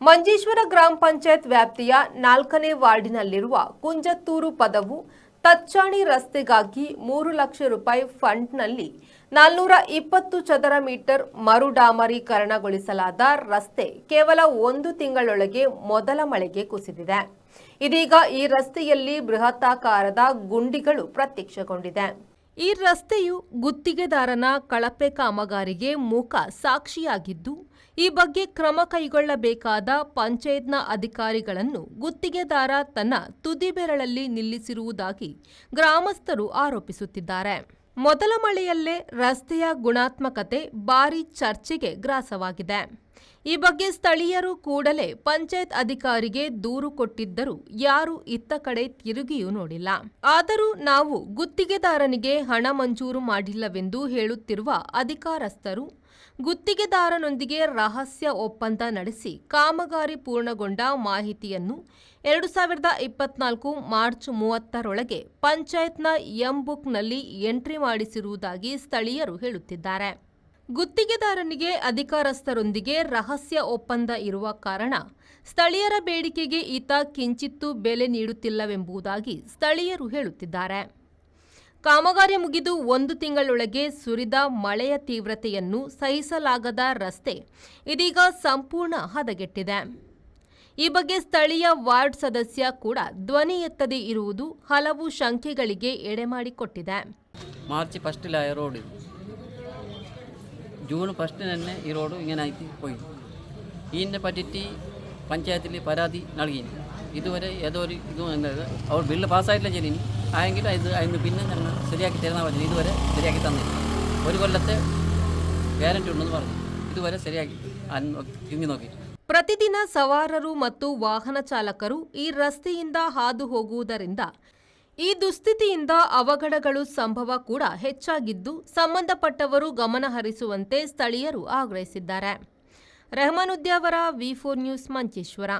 ಮಂಜೇಶ್ವರ ಗ್ರಾಮ ಪಂಚಾಯತ್ ವ್ಯಾಪ್ತಿಯ ನಾಲ್ಕನೇ ವಾರ್ಡಿನಲ್ಲಿರುವ ಕುಂಜತ್ತೂರು ಪದವು ತಚ್ಚಾಣಿ ರಸ್ತೆಗಾಗಿ ಮೂರು ಲಕ್ಷ ರೂಪಾಯಿ ಫಂಡ್ನಲ್ಲಿ ನಾಲ್ನೂರ ಇಪ್ಪತ್ತು ಚದರ ಮೀಟರ್ ಮರುಡಾಮರೀಕರಣಗೊಳಿಸಲಾದ ರಸ್ತೆ ಕೇವಲ ಒಂದು ತಿಂಗಳೊಳಗೆ ಮೊದಲ ಮಳೆಗೆ ಕುಸಿದಿದೆ. ಇದೀಗ ಈ ರಸ್ತೆಯಲ್ಲಿ ಬೃಹತ್ತಾಕಾರದ ಗುಂಡಿಗಳು ಪ್ರತ್ಯಕ್ಷಗೊಂಡಿದೆ. ಈ ರಸ್ತೆಯು ಗುತ್ತಿಗೆದಾರನ ಕಳಪೆ ಕಾಮಗಾರಿಗೆ ಮೂಕ ಸಾಕ್ಷಿಯಾಗಿದ್ದು ಈ ಬಗ್ಗೆ ಕ್ರಮ ಕೈಗೊಳ್ಳಬೇಕಾದ ಪಂಚಾಯತ್ನ ಅಧಿಕಾರಿಗಳನ್ನು ಗುತ್ತಿಗೆದಾರ ತನ್ನ ತುದಿಬೆರಳಲ್ಲಿ ನಿಲ್ಲಿಸಿರುವುದಾಗಿ ಗ್ರಾಮಸ್ಥರು ಆರೋಪಿಸುತ್ತಿದ್ದಾರೆ. ಮೊದಲ ಮಳೆಯಲ್ಲೇ ರಸ್ತೆಯ ಗುಣಾತ್ಮಕತೆ ಭಾರಿ ಚರ್ಚೆಗೆ ಗ್ರಾಸವಾಗಿದೆ. ಈ ಬಗ್ಗೆ ಸ್ಥಳೀಯರು ಕೂಡಲೇ ಪಂಚಾಯತ್ ಅಧಿಕಾರಿಗೆ ದೂರು ಕೊಟ್ಟಿದ್ದರೂ ಯಾರೂ ಇತ್ತ ಕಡೆ ತಿರುಗಿಯೂ ನೋಡಿಲ್ಲ. ಆದರೂ ನಾವು ಗುತ್ತಿಗೆದಾರನಿಗೆ ಹಣ ಮಂಜೂರು ಮಾಡಿಲ್ಲವೆಂದು ಹೇಳುತ್ತಿರುವ ಅಧಿಕಾರಸ್ಥರು ಗುತ್ತಿಗೆದಾರನೊಂದಿಗೆ ರಹಸ್ಯ ಒಪ್ಪಂದ ನಡೆಸಿ ಕಾಮಗಾರಿ ಪೂರ್ಣಗೊಂಡ ಮಾಹಿತಿಯನ್ನು ಎರಡು ಸಾವಿರದ ಇಪ್ಪತ್ನಾಲ್ಕು ಮಾರ್ಚ್ ಮೂವತ್ತರೊಳಗೆ ಪಂಚಾಯತ್ನ ಎಂಬುಕ್ನಲ್ಲಿ ಎಂಟ್ರಿ ಮಾಡಿಸಿರುವುದಾಗಿ ಸ್ಥಳೀಯರು ಹೇಳುತ್ತಿದ್ದಾರೆ. ಗುತ್ತಿಗೆದಾರನಿಗೆ ಅಧಿಕಾರಸ್ಥರೊಂದಿಗೆ ರಹಸ್ಯ ಒಪ್ಪಂದ ಇರುವ ಕಾರಣ ಸ್ಥಳೀಯರ ಬೇಡಿಕೆಗೆ ಈತ ಕಿಂಚಿತ್ತೂ ಬೆಲೆ ನೀಡುತ್ತಿಲ್ಲವೆಂಬುದಾಗಿ ಸ್ಥಳೀಯರು ಹೇಳುತ್ತಿದ್ದಾರೆ. ಕಾಮಗಾರಿ ಮುಗಿದು ಒಂದು ತಿಂಗಳೊಳಗೆ ಸುರಿದ ಮಳೆಯ ತೀವ್ರತೆಯನ್ನು ಸಹಿಸಲಾಗದ ರಸ್ತೆ ಇದೀಗ ಸಂಪೂರ್ಣ ಹದಗೆಟ್ಟಿದೆ. ಈ ಬಗ್ಗೆ ಸ್ಥಳೀಯ ವಾರ್ಡ್ ಸದಸ್ಯ ಕೂಡ ಧ್ವನಿ ಎತ್ತದೇ ಇರುವುದು ಹಲವು ಶಂಕೆಗಳಿಗೆ ಎಡೆ ಮಾಡಿಕೊಟ್ಟಿದೆ. ಮಾರ್ಚ್ ಫಸ್ಟಿಲಾಯ ರೋಡ್ ಇದು. ജൂൺ ഫസ്റ്റിന് ഈ റോഡ് ഇങ്ങനെ ആയി പോയി ഇതിനെ പറ്റിയിട്ട് പഞ്ചായത്തിൽ പരാതി നൽകി ഇതുവരെ ഏതോ ഒരു ഇതും എന്നത് അവർ ബില്ല് പാസ്സായിട്ടില്ല ശരി ആയെങ്കിൽ ഇത് അതിന് പിന്നെ ഞങ്ങൾ ശരിയാക്കി തരുന്ന പറഞ്ഞു ഇതുവരെ ശരിയാക്കി തന്നില്ല ഒരു കൊല്ലത്തെ ഗ്യാരണ്ടി ഉണ്ടെന്ന് പറഞ്ഞു. ഇതുവരെ ശരിയാക്കി തിരിഞ്ഞു നോക്കി ಪ್ರತಿದಿನ ಸವಾರರು ಮತ್ತು ವಾಹನ ಚಾಲಕರು ಈ ರಸ್ತೆಯಿಂದ ಹಾದು ಹೋಗುವುದರಿಂದ ಈ ದುಸ್ಥಿತಿಯಿಂದ ಅವಘಡಗಳು ಸಂಭವ ಕೂಡ ಹೆಚ್ಚಾಗಿದ್ದು ಸಂಬಂಧಪಟ್ಟವರು ಗಮನಹರಿಸುವಂತೆ ಸ್ಥಳೀಯರು ಆಗ್ರಹಿಸಿದ್ದಾರೆ. ರೆಹಮಾನುದ್ಯಾವರ ವಿ ಫೋರ್ ನ್ಯೂಸ್ ಮಂಚೇಶ್ವರ